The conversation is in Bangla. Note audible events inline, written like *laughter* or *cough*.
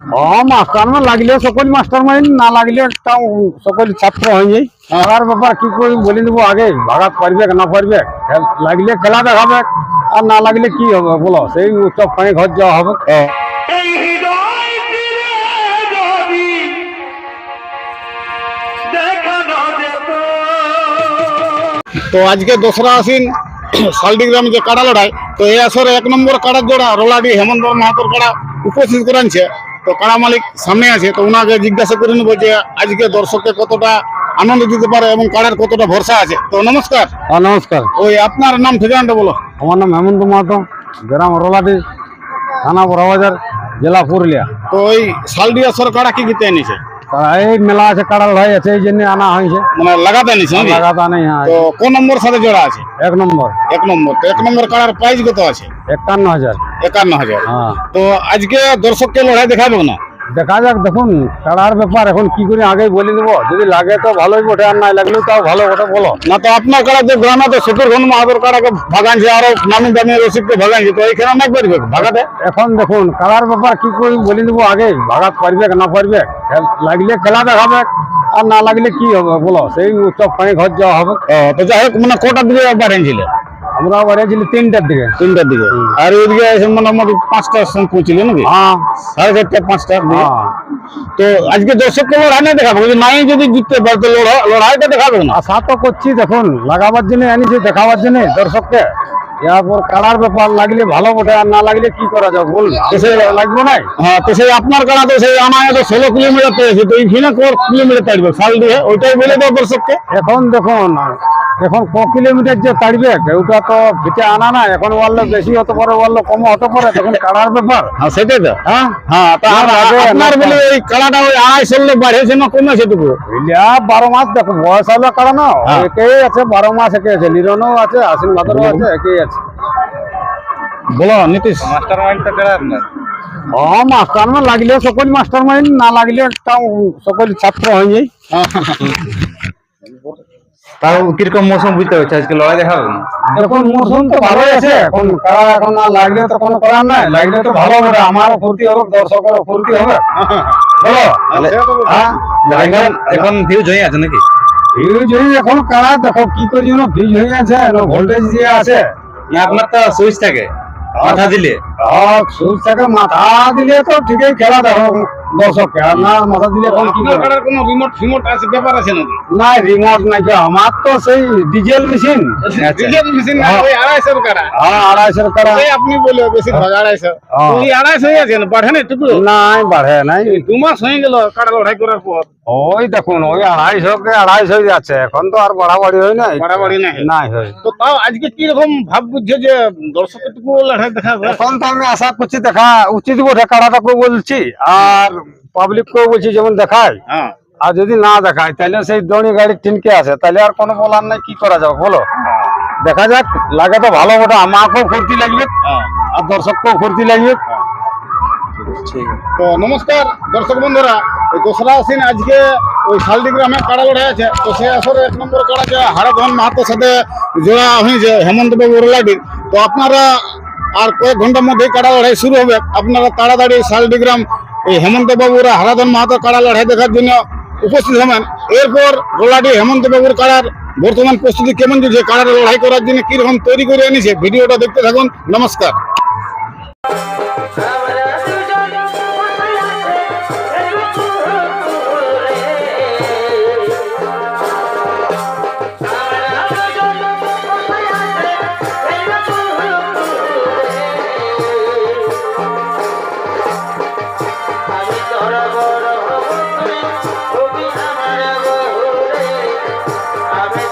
ও মাস্টার না লাগলে সকল মাস্টার মাইন্ড না লাগলে সকল ছাত্র হয়ে খেলার ব্যাপার কি করে বলে দেবো আগে ভাগাত পারবে না পারবে লাগলে খেলা দেখাবে আর না লাগলে কি হবে বলো? সেই উৎসব পানি ঘর যাওয়া হবে। তো। আজকে দোসরা আসিন শালডিগ্রামে যে কাড়া লড়াই তো এই আসরে এক নম্বর কাড়ার জোড়া রোলাডি হেমন্ত মাহাতোর কাড়া উপস্থিত করেছে তো কাড়া মালিক সামনে আছে তো ওনাকে জিজ্ঞাসা করে নেব যে আজকে দর্শককে কতটা আনন্দ দিতে পারে এবং কাড়ার কতটা ভরসা আছে। তো নমস্কার। নমস্কার। ওই আপনার নাম ঠিকানাটা বলো। আমার নাম হেমন্ত মাহাতো গ্রাম রোলাটি থানা বড়বাজার জেলা পুরুলিয়া। তো ওই সালডিয়া সরকার কি গীতে এনেছে? তা এই মেলা আছে কাড়া লড়াই আছে এই জন্য আনা হয়েছে মানে লাগাতে এনেছে নাকি? লাগাতা নেই হ্যাঁ তো কোন নম্বর সাথে জোড়া আছে এক নম্বর এক নম্বর তো এক নম্বর কাড়ার প্রাইস কত আছে একান্ন হাজার একান্ন হাজার হ্যাঁ তো আজকে দর্শককে লড়াই দেখাবে না দেখা যাক দেখুন কাড়ার ব্যাপার এখন কি করে আগে বলে দেবো? যদি লাগে তো ভালোই বটে আর নাই লাগলেও তাও ভালো বটে বলো। না তো আপনার কাড়া যে গ্রামে তো শত্রুঘ্ন মাহাতোর কাড়াকে ভাগানছে আরও নামি দামি রসিককে ভাগানছে তো এইখানে অনেক পারবে ভাগাতে? এখন দেখুন কাড়ার ব্যাপার কি করে বলে দেবো আগে? ভাগাত পারবে না পারবে? লাগলে খেলা দেখাবে আর না লাগলে কি হবে বলো? সেই উৎসব পানি ঘর যাওয়া হবে। তো যাই হোক মানে কটার দিকে বাড়িয়েছিল আমরা বাড়িয়েছিলি তিনটার দিকে। তিনটার দিকে। আর ওইদিকে এসে মোটামুটি পাঁচটার সময় পৌঁছিল নাকি? হ্যাঁ। সাড়ে চারটে পাঁচটার দিকে হ্যাঁ। তো আজকে দর্শককে লড়াই না দেখাবো যদি নাই যদি জিততে পারে তো লড়াইটা দেখাবে না। আশা তো করছি দেখুন লাগাবার জন্য আনিছি দেখাবার জন্য দর্শককে। এরপর কাড়ার ব্যাপার লাগলে ভালো বটে আর না লাগলে কি করা যাবে বল সে লাগবে না হ্যাঁ তো সেই আপনার কাড়া তো সেই আমার তো ষোলো কিলোমিটার পেয়েছে তো এইখানে কিলোমিটার তাড়বে সাল দিয়ে ওইটাই বলে দাও দর্শককে। এখন দেখুন এখন ক কিলোমিটার যে তাড়বে ওটা তো ভিটে আনা না এখন বলল বেশি হতে পারে বলল কম হতে পারে তখন কাড়ার ব্যাপার। হ্যাঁ সেটাই তো। হ্যাঁ? হ্যাঁ আগে- আপনার বলে এই কাড়াটা ওই আড়াইশো লোক বাড়িয়েছে না কমেছে টুকু ইলিয়া বারো মাস দেখো বয়স হলো কারণ হ্যাঁ। একেই আছে বারো মাস একে আছে নিরনও আছে আশ্বিন ভাদরও আছে একেই আছে। বলো নীতিশ। মাস্টার মাইন্ড তো কেডা আপনার ও মাস্টার না লাগলে সকল মাস্টার মাইন্ড না লাগলে সকল ছাত্র হয়ে যায় *laughs* তাও কীরকম মৌসুম বুঝতে পারছি আজকে লড়াই দেখাবে না মৌসুম তো ভালোই আছে এখন কারা এখন না লাগলে তো কোনো করার নাই লাগলে তো ভালো হবে আমারও ফুর্তি হবে দর্শকেরও ফুর্তি হবে। *laughs* বলো। হ্যাঁ? এখন হয়ে আছে নাকি? হয়ে এখন কারা দেখো কি করি যেন ভিউজ হয়ে আছে ভোল্টেজ দিয়ে আছে। না আপনার তো সুইচ থাকে মাথা দিলে। আর থেকে মাথা দিলে তো ঠিকই খেলা দেখো দর্শককে। আর না মাথা দিলে এখন কি আপনার কোনো রিমোট ফিমোট আছে ব্যাপার আছে নাকি? না রিমোট নাই আমার তো সেই ডিজেল মেশিন ডিজেল মেশিন না ওই আড়াইশোর কাড়া। হ্যাঁ আড়াইশো টাকা এই আপনি বলে বেশিরভাগ আড়াইশো। হ্যাঁ। ওই আড়াইশো আছে না বাড়ে না একটু নাই বাড়ে নাই। দু মাস হয়ে গেল কাড়া লড়াই করার পর। ওই দেখুন ওই আড়াইশো কে আড়াইশো যাচ্ছে। এখন তো আর বাড়াবাড়ি হয় নাই। বাড়াবাড়ি নাই। নাই হয়। তো তাও আজকে কি রকম ভাব বুঝছে যে দর্শকের টুকু লড়াই দেখাবে এখন তো আমি আশা করছি দেখা উচিত বটে কাড়াটাকেও বলছি আর পাবলিককেও বলছি যেমন দেখায়। হ্যাঁ। আর যদি না দেখায় তাহলে সেই দড়ি গাড়ি টিনকে আছে তাহলে আর কোনো বলার নাই কি করা যাবে বলো? দেখা যাক লাগে তো ভালো বটে আমাকেও ফুর্তি লাগবে হ্যাঁ। আর দর্শককেও ফুর্তি লাগবে। তো নমস্কার দর্শক বন্ধুরা ওই দোসরা আসিন আজকে ওই শালডি গ্রামে কাড়া লড়াই আছে। তো সেই আসরে এক নম্বর কাড়া যে হারাধন মাহাতোর সাথে জোড়া হয়েছে হেমন্ত বাবু তো আপনারা আর কয়েক ঘণ্টার মধ্যে কাড়া লড়াই শুরু হবে। আপনারা তাড়াতাড়ি শালডিগ্রাম, এই হেমন্ত বাবুরা হারাধন মাহাতোর কাড়া লড়াই দেখার জন্য উপস্থিত হবেন। এরপর গোলাটি হেমন্ত বাবুর কাড়ার বর্তমান প্রস্তুতি কেমন চলছে কাড়ার লড়াই করার জন্য কীরকম তৈরি করে এনেছে, ভিডিওটা দেখতে থাকুন। নমস্কার।